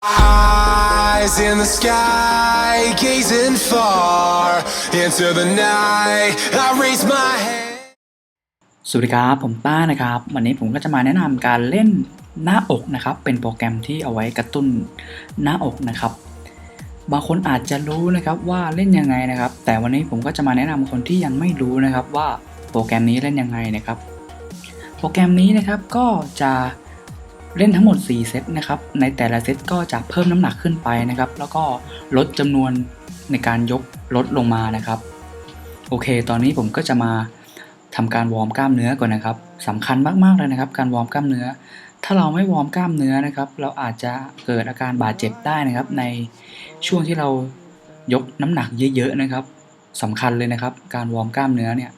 Eyes in the sky, gazing far into the night. I raise my hand. สวัสดีครับ ผมป้านะครับ วันนี้ผมก็จะมาแนะนำการเล่นหน้าอกนะครับ เป็นโปรแกรมที่เอาไว้กระตุ้นหน้าอกนะครับ บางคนอาจจะรู้นะครับว่าเล่นยังไงนะครับ แต่วันนี้ผมก็จะมาแนะนำคนที่ยังไม่รู้นะครับว่าโปรแกรมนี้เล่นยังไงนะครับ โปรแกรมนี้นะครับก็จะ เล่นทั้งหมด 4 เซตนะครับ ในแต่ละเซตก็จะเพิ่มน้ำหนักขึ้นไปนะครับ แล้วก็ลดจำนวนในการยกลดลงมานะครับ โอเค ตอนนี้ผมก็จะมาทำการวอร์มกล้ามเนื้อก่อนนะครับสำคัญมากๆเลยนะครับ การวอร์มกล้ามเนื้อ ถ้าเราไม่วอร์มกล้ามเนื้อนะครับ เราอาจจะเกิดอาการบาดเจ็บได้นะครับ ในช่วงที่เรายกน้ำหนักเยอะๆนะครับสำคัญเลยนะครับ การวอร์มกล้ามเนื้อเนี่ย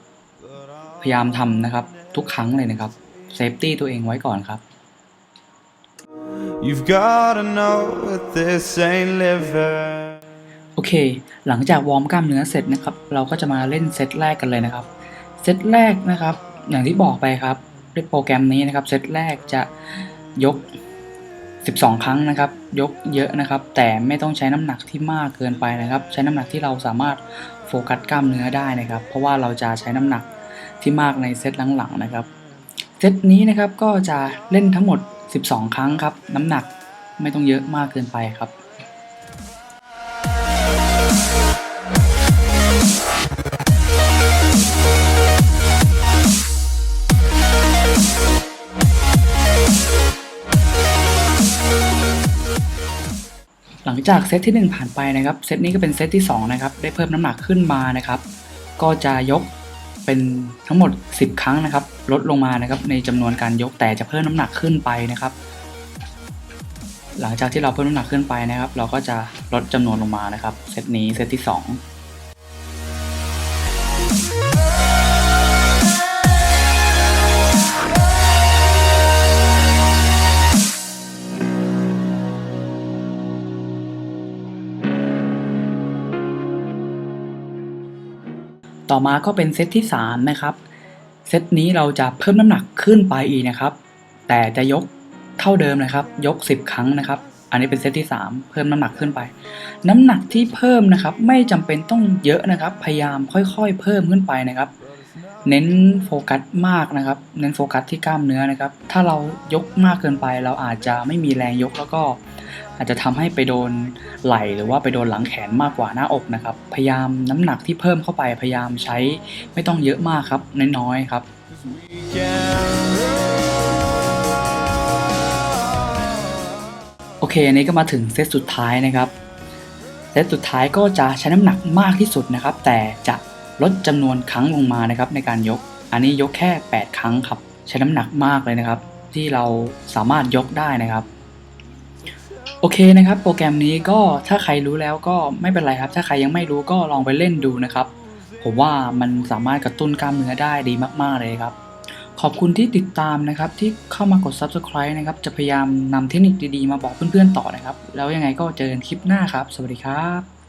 พยายามทำนะครับทุกครั้งเลยนะครับเซฟตี้ตัวเองไว้ก่อนครับ You've gotta know that this ain't living. โอเค หลังจากวอร์มกล้ามเนื้อเสร็จนะครับ เราก็จะมาเล่นเซตแรกกันเลยนะครับ เซตแรกนะครับ อย่างที่บอกไปครับด้วยโปรแกรมนี้นะครับ เซตแรกจะยก 12 ครั้งนะครับ ยกเยอะนะครับ แต่ไม่ต้องใช้น้ำหนักที่มากเกินไปนะครับ ใช้น้ำหนักที่เราสามารถโฟกัสกล้ามเนื้อได้นะครับ เพราะว่าเราจะใช้น้ำหนักที่มากในเซตหลังๆนะครับ เซตนี้นะครับก็จะเล่นทั้งหมด 12 ครั้งครับ น้ำหนักไม่ต้องเยอะมากเกินไปครับหลังจากเซตที่ 1 ผ่านไปนะครับ เซตนี้ก็เป็นเซตที่ 2 นะครับ ได้เพิ่มน้ำหนักขึ้นมานะครับ ก็จะยก เป็นทั้งหมด 10 ครั้งนะครับ ลดลงมานะครับในจำนวนการยกแต่จะเพิ่มน้ำหนักขึ้นไปนะครับ หลังจากที่เราเพิ่มน้ำหนักขึ้นไปนะครับ เราก็จะลดจำนวนลงมานะครับเซตนี้เซตที่ 2 ต่อมาก็เป็นเซตที่ 3 นะครับ เซตนี้เราจะเพิ่มน้ำหนักขึ้นไปอีกนะครับ แต่จะยกเท่าเดิมนะครับ ยก 10 ครั้งนะครับ อันนี้เป็นเซตที่ 3 เพิ่มน้ำหนักขึ้นไป น้ำหนักที่เพิ่มนะครับ ไม่จำเป็นต้องเยอะนะครับ พยายามค่อยๆ เพิ่มขึ้นไปนะครับ เน้นโฟกัสมากนะครับ เน้นโฟกัสที่กล้ามเนื้อนะครับ ถ้าเรายกมากเกินไป เราอาจจะไม่มีแรงยกแล้วก็อาจจะทำให้ไปโดนไหล่หรือว่าไปโดนหลังแขนมากกว่าหน้าอกนะครับ พยายามน้ำหนักที่เพิ่มเข้าไป พยายามใช้ไม่ต้องเยอะมากครับ น้อยๆครับ โอเค อันนี้ก็มาถึงเซตสุดท้ายนะครับ เซตสุดท้ายก็จะใช้น้ำหนักมากที่สุดนะครับ แต่จะ ลดจำนวนครั้งลงมานะครับในการยก อันนี้ยกแค่ 8 ครั้งครับ ใช้น้ำหนักมากเลยนะครับ ที่เราสามารถยกได้นะครับ โอเคนะครับ โปรแกรมนี้ก็ถ้าใครรู้แล้วก็ไม่เป็นไรครับ ถ้าใครยังไม่รู้ก็ลองไปเล่นดูนะครับ ผมว่ามันสามารถกระตุ้นกล้ามเนื้อได้ดีมาก ๆ เลยครับ ขอบคุณที่ติดตามนะครับ ที่เข้ามากด subscribe นะครับ จะพยายามนำเทคนิคดีๆ มาบอกเพื่อนๆต่อนะครับ แล้วยังไงก็เจอกันคลิปหน้าครับ สวัสดีครับ